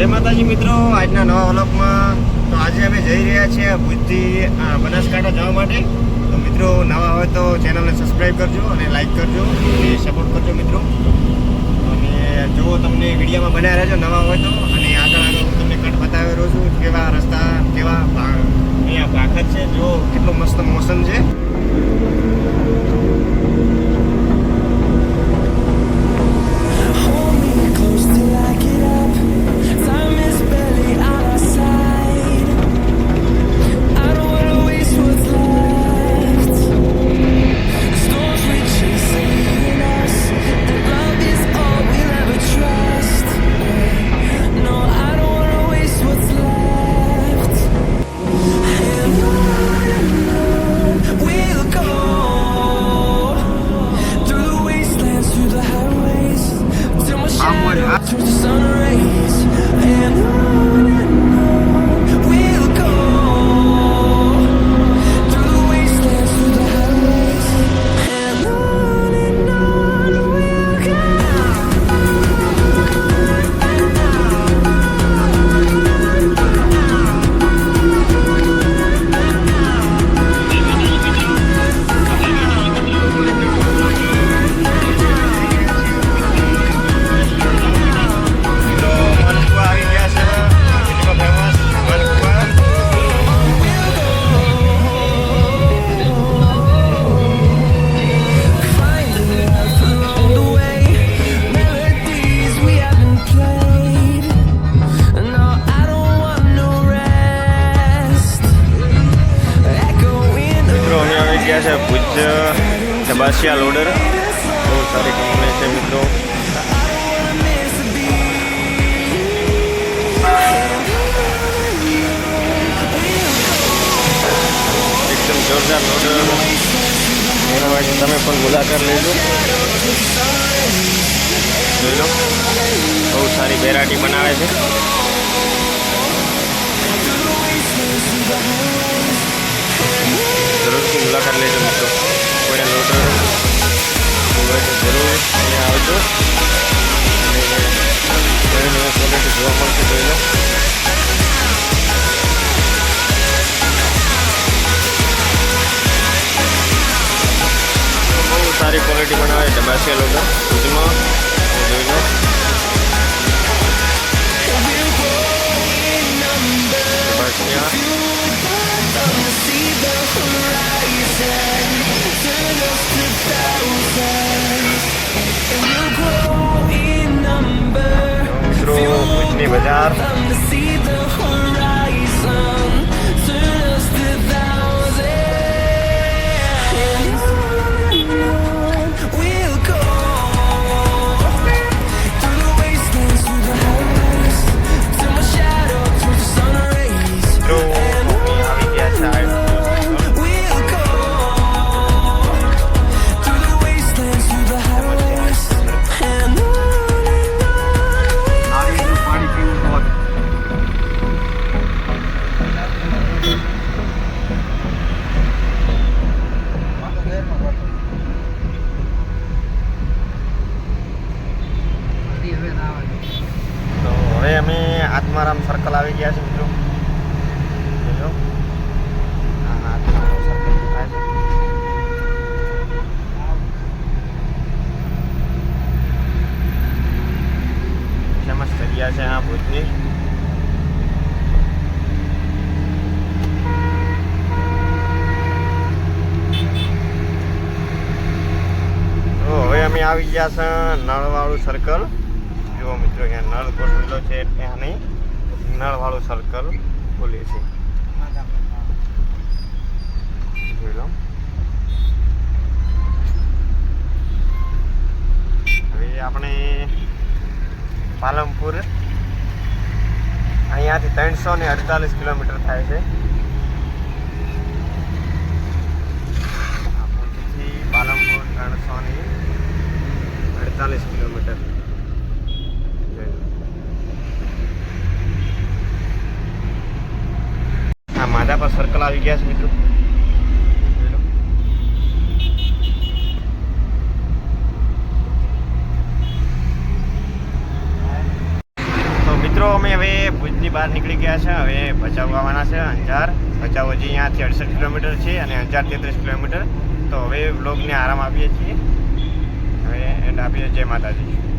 જય માતાજી મિત્રો, આજના નવા વ્લોગમાં તો આજે અમે જઈ રહ્યા છીએ ભુજથી બનાસકાંઠા જવા માટે. તો મિત્રો, નવા હોય તો ચેનલને સબસ્ક્રાઈબ કરજો અને લાઈક કરજો અને સપોર્ટ કરજો મિત્રો. અને જો તમને વિડીયોમાં બનાવી છો નવા હોય તો, અને આગળ આગળ હું તમને કટ બતાવી રહ્યો છું કેવા રસ્તા, કેવા અહીંયા ભાખર છે. જો કેટલો મસ્ત મોસમ છે. through the sun rays and Dabasiya loader. બહુ સારી કંપની છે મિત્રો. એકદમ જોરદાર લોડર. એના માટે તમે પણ મુલાકાત લેજો જોઈ લો. બહુ સારી વેરાયટી બનાવે છે. ક્વોલિટી બનાવે છે બાસિયા લોકો સુધીમાં જોઈ લો. હવે અમે આત્મારામ સર્કલ આવી ગયા છે મિત્રો. જોજો આત્મારામ સર્કલ દેખાય છે. ફેમસ જગ્યા છે હવે અમે આવી ગયા છે નળવાળું સર્કલ જુઓ મિત્રો અહીંયા નળ ગોઠવેલો છે એટલે નહીં નળવાળું સર્કલ ખોલીએ છીએ. હવે આપણે પાલનપુર અહીંયાથી ત્રણસો ને અડતાલીસ કિલોમીટર થાય છે. પાલનપુર ત્રણસો ને અડતાલીસ કિલોમીટર જોઈ લો. આ માધાપર સર્કલ આવી ગયા છે મિત્રો. તો મિત્રો, અમે હવે ભુજની બહાર નીકળી ગયા છે. હવે ભચાઉ આવવાના છે, અંજાર. ભચાઉ હજી અહીંયાથી અડસઠ કિલોમીટર છે અને અંજાર તેત્રીસ કિલોમીટર. તો હવે વ્લોગને આરામ આપીએ છીએ. હવે એન્ડ આપીએ. જય માતાજી.